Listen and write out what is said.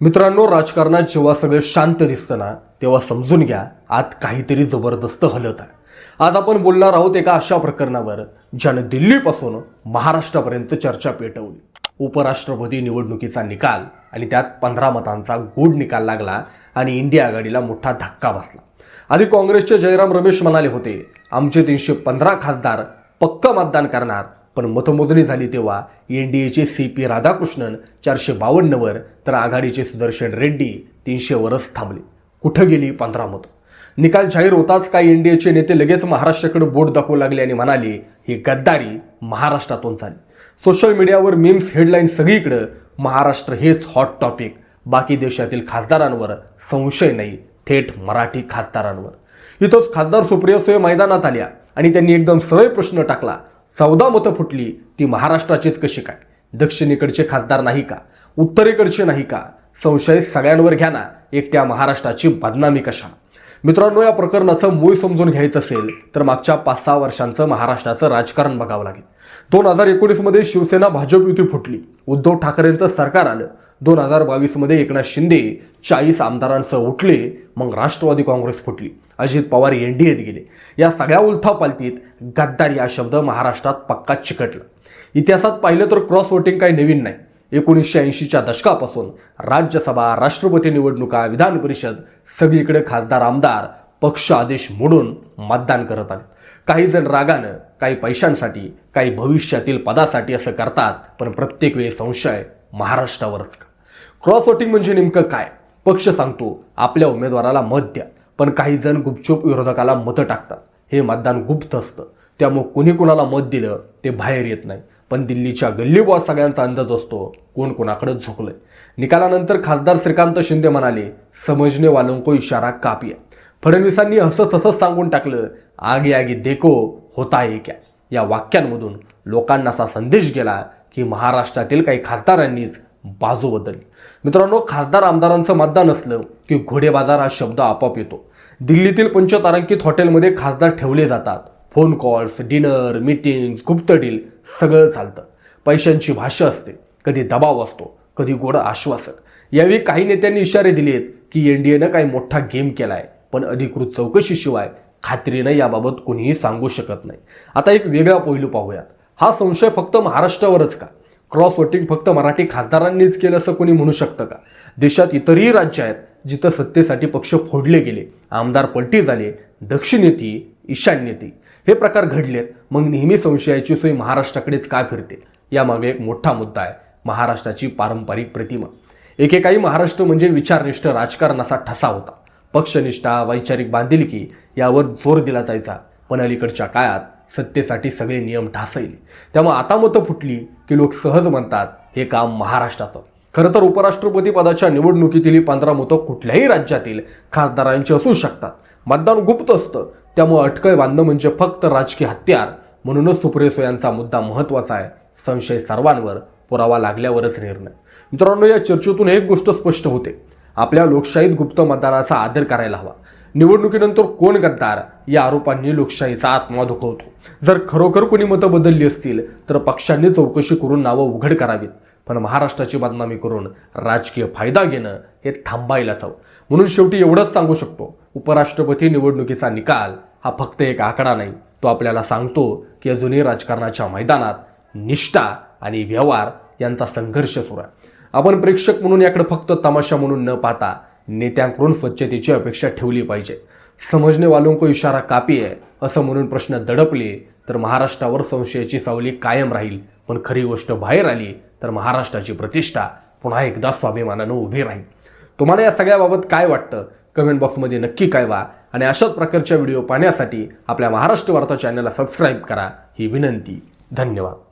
मित्रांनो राजकारणात जेव्हा सगळं शांत दिसतं ना तेव्हा समजून घ्या आत काहीतरी जबरदस्त हलत आहे. आज आपण बोलणार आहोत एका अशा प्रकरणावर ज्यानं दिल्लीपासून महाराष्ट्रापर्यंत चर्चा पेटवली. उपराष्ट्रपती निवडणुकीचा निकाल आणि त्यात पंधरा मतांचा गोड निकाल लागला आणि इंडिया आघाडीला मोठा धक्का बसला. आधी काँग्रेसचे जयराम रमेश म्हणाले होते आमचे तीनशे पंधरा खासदार पक्क मतदान करणार पण मतमोजणी झाली तेव्हा एन डी एचे सी पी राधाकृष्णन चारशे बावन्नवर तर आघाडीचे सुदर्शन रेड्डी तीनशेवरच थांबले. कुठं गेली पंधरा मतं? निकाल जाहीर होताच काय एन डी एचे नेते लगेच महाराष्ट्राकडे बोट दाखवू लागले आणि म्हणाले ही गद्दारी महाराष्ट्रातून झाली. सोशल मीडियावर मीम्स हेडलाईन सगळीकडं महाराष्ट्र हेच हॉट टॉपिक बाकी देशातील खासदारांवर संशय नाही थेट मराठी खासदारांवर. इथंच खासदार सुप्रिया सुळे मैदानात आल्या आणि त्यांनी एकदम सरळ प्रश्न टाकला चौदा मतं फुटली ती महाराष्ट्राचीच कशी काय? दक्षिणेकडचे खासदार नाही का? उत्तरेकडचे नाही का? संशय सगळ्यांवर घ्या ना एकट्या महाराष्ट्राची बदनामी कशा? मित्रांनो या प्रकरणाचं मूळ समजून घ्यायचं असेल तर मागच्या पाच सहा वर्षांचं महाराष्ट्राचं राजकारण बघावं लागेल. दोन हजार एकोणीसमध्ये शिवसेना भाजप युती फुटली. उद्धव ठाकरेंचं सरकार आलं. दोन हजार बावीसमध्ये एकनाथ शिंदे चाळीस आमदारांसह उठले. मग राष्ट्रवादी काँग्रेस फुटली. अजित पवार एनडीएत गेले. या सगळ्या उलथापालतीत गद्दार या शब्द महाराष्ट्रात पक्का चिकटला. इतिहासात पाहिलं तर क्रॉस वोटिंग काही नवीन नाही. एकोणीसशे ऐंशीच्या दशकापासून राज्यसभा राष्ट्रपती निवडणुका विधान परिषद सगळीकडे खासदार आमदार पक्ष आदेश मोडून मतदान करत आले. काही जण रागानं काही पैशांसाठी काही भविष्यातील पदासाठी असं करतात पण प्रत्येक वेळी संशय महाराष्ट्रावरच का? क्रॉस वोटिंग म्हणजे नेमकं काय? पक्ष सांगतो आपल्या उमेदवाराला मत द्या. पण काही जण गुपचूप विरोधकाला मतं टाकतात. हे मतदान गुप्त असतं. त्यामुळे कुणी कुणाला मत दिलं ते बाहेर येत नाही. पण दिल्लीच्या गल्लीबॉस सगळ्यांचा अंदाज असतो कोण कोणाकडे झोकलंय. निकालानंतर खासदार श्रीकांत शिंदे म्हणाले समजणे वालों को इशारा कापिया. फडणवीसांनी हसत हसत सांगून टाकलं आगे आगे देखो होता आहे क्या? या वाक्यांमधून लोकांना असा संदेश गेला की महाराष्ट्रातील काही खासदारांनीच बाजू बदलली. मित्रांनो खासदार आमदारांचं मतदान असलं की घोडेबाजार हा शब्द आपोआप येतो. दिल्लीतील पंचतारांकित हॉटेलमध्ये खासदार ठेवले जातात. फोन कॉल्स डिनर मीटिंग्स गुप्त डील सगळं चालतं. पैशांची भाषा असते. कधी दबाव असतो कधी गोड आश्वासन. यावेळी काही नेत्यांनी इशारे दिलेत की एन डी एनं काही मोठा गेम केला आहे पण अधिकृत चौकशीशिवाय खात्रीनं याबाबत कुणीही सांगू शकत नाही. आता एक वेगळा पैलू पाहूयात. हा संशय फक्त महाराष्ट्रावरच का? क्रॉस वोटिंग फक्त मराठी खासदारांनीच केलं असं कोणी म्हणू शकतं का? देशात इतरही राज्य आहेत जिथं सत्तेसाठी पक्ष फोडले गेले आमदार पलटी झाले दक्षिणेती ईशान्येती हे प्रकार घडलेत मग नेहमी संशयाची सोय महाराष्ट्राकडेच का फिरते? यामागे एक मोठा मुद्दा आहे महाराष्ट्राची पारंपरिक प्रतिमा. एकेकाळी महाराष्ट्र म्हणजे विचारनिष्ठ राजकारणाचा ठसा होता. पक्षनिष्ठा वैचारिक बांधिलकी यावर जोर दिला जायचा. पण अलीकडच्या काळात सत्तेसाठी सगळे नियम ढासळले. त्यामुळे आता मतं फुटली की लोक सहज म्हणतात हे काम महाराष्ट्राचं. खरं तर उपराष्ट्रपती पदाच्या निवडणुकीतील पंधरा मतं कुठल्याही राज्यातील खासदारांची असू शकतात. मतदान गुप्त असतं. त्यामुळे अटकळ बांधणं म्हणजे फक्त राजकीय हत्यार. म्हणूनच सुप्रिया यांचा मुद्दा महत्त्वाचा आहे. संशय सर्वांवर पुरावा लागल्यावरच निर्णय. मित्रांनो या चर्चेतून एक गोष्ट स्पष्ट होते. आपल्या लोकशाहीत गुप्त मतदानाचा आदर करायला हवा. निवडणुकीनंतर कोण गद्दार? या आरोपांनी लोकशाहीचा आत्मा दुखवतो. जर खरोखर कोणी मतं बदलली असतील तर पक्षांनी चौकशी करून नावं उघड करावीत. पण महाराष्ट्राची बदनामी करून राजकीय फायदा घेणं हे थांबायलाच हवं. म्हणून शेवटी एवढंच सांगू शकतो उपराष्ट्रपती निवडणुकीचा निकाल हा फक्त एक आकडा नाही. तो आपल्याला सांगतो की अजूनही राजकारणाच्या मैदानात निष्ठा आणि व्यवहार यांचा संघर्ष सुरू आहे. आपण प्रेक्षक म्हणून याकडे फक्त तमाशा म्हणून न पाहता नेत्यांकडून स्वच्छतेची अपेक्षा ठेवली पाहिजे. समजणे वालों को इशारा कापी आहे असं म्हणून प्रश्न दडपले तर महाराष्ट्रावर संशयाची सावली कायम राहील. पण खरी गोष्ट बाहेर आली तर महाराष्ट्राची प्रतिष्ठा पुन्हा एकदा स्वाभिमानानं उभी राहील. तुम्हाला या सगळ्याबाबत काय वाटतं? कमेंट बॉक्समध्ये नक्की कळवा. आणि अशाच प्रकारच्या व्हिडिओ पाहण्यासाठी आपल्या महाराष्ट्र वार्ता चॅनलला सबस्क्राईब करा. ही विनंती. धन्यवाद.